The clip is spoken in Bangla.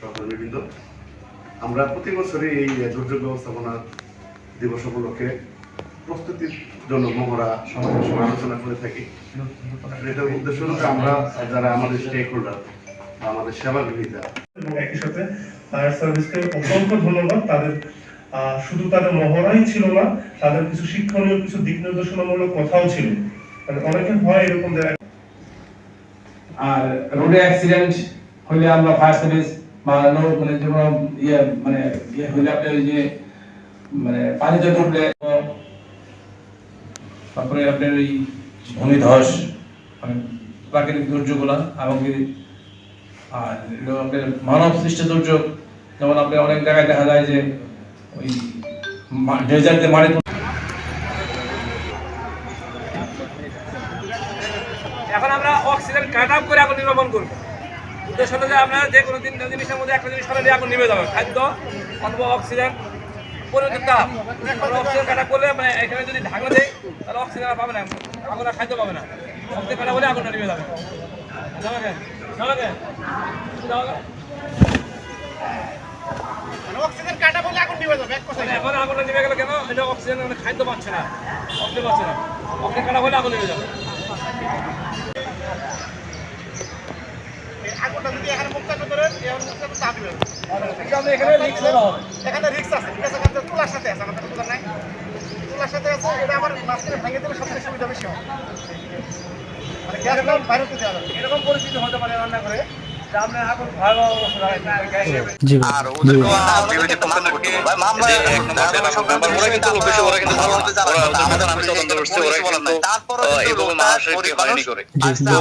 সহকর্মীবৃন্দ আমরা প্রতি বছরই এই দুর্যোগ ব্যবস্থাপনা দিবস উপলক্ষে প্রস্তুতির জন্য মহড়া আলোচনা করে থাকি। এটার উদ্দেশ্য হচ্ছে আমরা যারা আমাদের স্টেক হোল্ডার আমাদের সেবা গ্রহীতা এবং একই সাথে ফায়ার সার্ভিসকে অসংখ্য ধন্যবাদ। তাদের শুধু তাদের মহড়াই ছিল না তাদের কিছু শিক্ষণীয় কিছু দিক নির্দেশনামূলক কথাও ছিল। মানে অনেকে হয় এরকম দেখা আর রোডে অ্যাক্সিডেন্ট হইলে আমরা ফায়ার সার্ভিস মানে যেমন ইয়ে মানে ইয়ে হইলে আপনার ওই যে মানে পানিতে ডুবলে তারপরে আপনার এই ভূমিধস মানে প্রাকৃতিক দুর্যোগগুলা এমনকি আর আপনার মানব সৃষ্ট দুর্যোগ যেমন আপনার অনেক জায়গায় দেখা যায় যে ওই ডেজার্টে মারে এখন আমরা অক্সিজেন কাট আপ করে আগুন নির্বাপন করব। উদ্দেশ্য হলো যে আমরা যে কোনো দিন জিনিসের মধ্যে একটা জিনিস সরালে আগুন নিভে যাবে। খাদ্য অথবা অক্সিজেন পরিণত তাপ। অক্সিজেন কাটা করলে মানে এখানে যদি ঢাকা দেয় তাহলে অক্সিজেন পাবে না আগুন আর খাদ্য পাবে না। অক্সিজেন কাটা বলে আগুনটা নিভে যাবে। যাবে কেন যাবে কেন যাবে কেন? মানে এখন আগুনটা নিভে গেল কেন? এটা অক্সিজেন মানে খাদ্য পাচ্ছে না। অক্সিজেন পাচ্ছে না। অক্সিজেন কাটা হলে আগুন নিভে যাবে। আগুনটা যদি এখানে মুক্ত না করেন এখানে রিক্স আছে ঠিক আছে তুলার সাথে আছে আমাদের তুলার নাই। তুলার সাথে আছে এটা আমার মাঝখানে ভেঙে দিলে সবচেয়ে সুবিধা বেশি হবে। মানে গ্যাস বাইরে যাবে। এরকম পরিস্থিতি হতে পারে রান্না করে আর কিন্তু ভালো আমাদের আমি তদন্ত করছি ওরা কিন্তু করে। জি